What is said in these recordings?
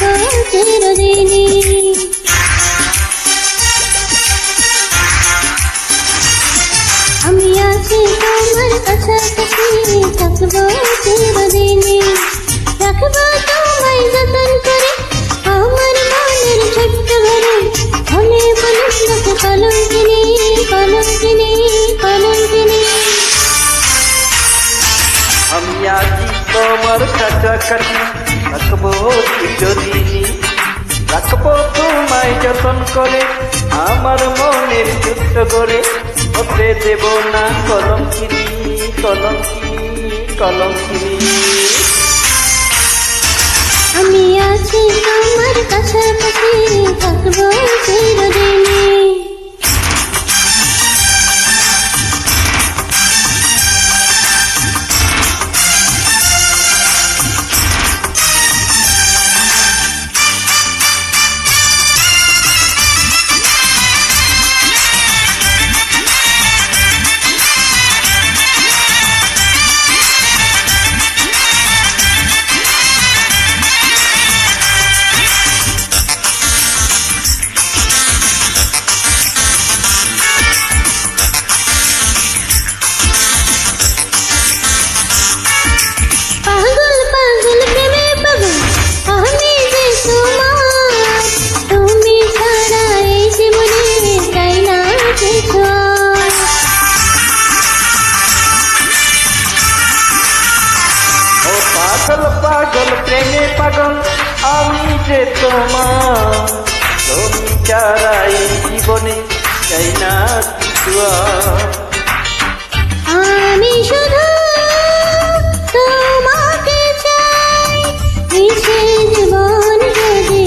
থাকব চিরদিনই আমি আছি তোমার কাছাকাছি, থাকব চিরদিনই। রাখব তোমায় যতন করে, আমার মনের ছোট্ট ঘরে। হলে বলুক লোকে, কলঙ্কিনী কলঙ্কিনী কলঙ্কিনী। আমি আছি তোমার কাছাকাছি রাখব চিরদিনই রাখব তোমায় যতন করে, আমার মনের যুদ্ধ করে, হতে দেব না কলঙ্কিনি কলঙ্কিনি কলঙ্কিনি। আমি আছি তোমার কাছাকাছি থাকব পাগল প্রেমে পাগল আমি যে তোমার। তুমি ছাড়া এই জীবনে চাই না। আমি শুধু তোমাকে চাই মিশে জীবন যদি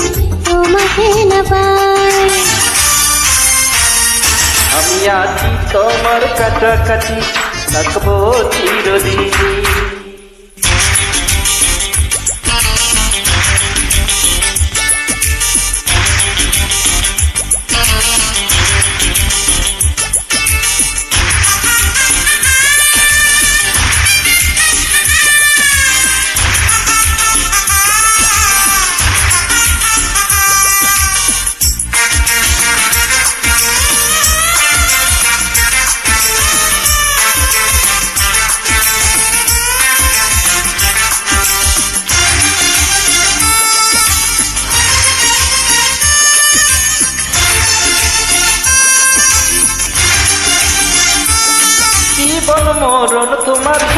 তোমাকে না পাই। আমি আছি তোমার কাছাকাছি থাকব চিরদিন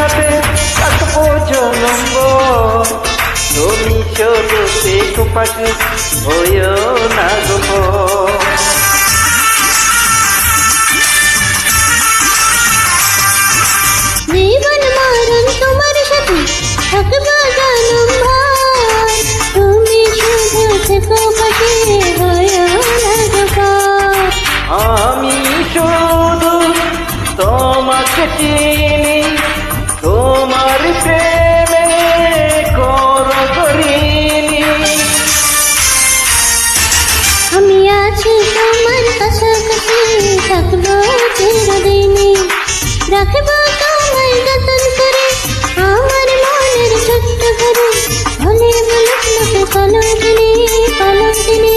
সাথে থাকব জনম্ব তুমি দেখো পাশে হয়েও না গো জীবন মরণ তোমার সাথে থাকব ভাই তুমি শুধু থেকো পাশে হয় লাগবা আমি শুধু তোমাকে চিনি তোমার প্রেমে কর করিনি আমি আছি তোমার কাছাকাছি থাকব চিরদিনই। রাখব তোমায় যতন করে আমার মনের ছোট্ট ঘরে। ভুলে বলুক লোকে কলঙ্কিনী কলঙ্কিনী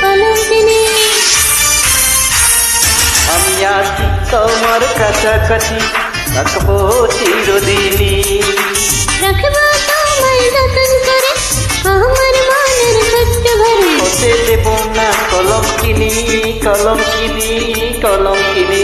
কলঙ্কিনী আমি আছি তোমার কাছাকাছি রাখব চিরদিনই। রাখব তোমায় যতন করে আমার মনের ছোট্ট ভরে। হতে দেব না কলম কিনি কলম কিনি কলম কিনি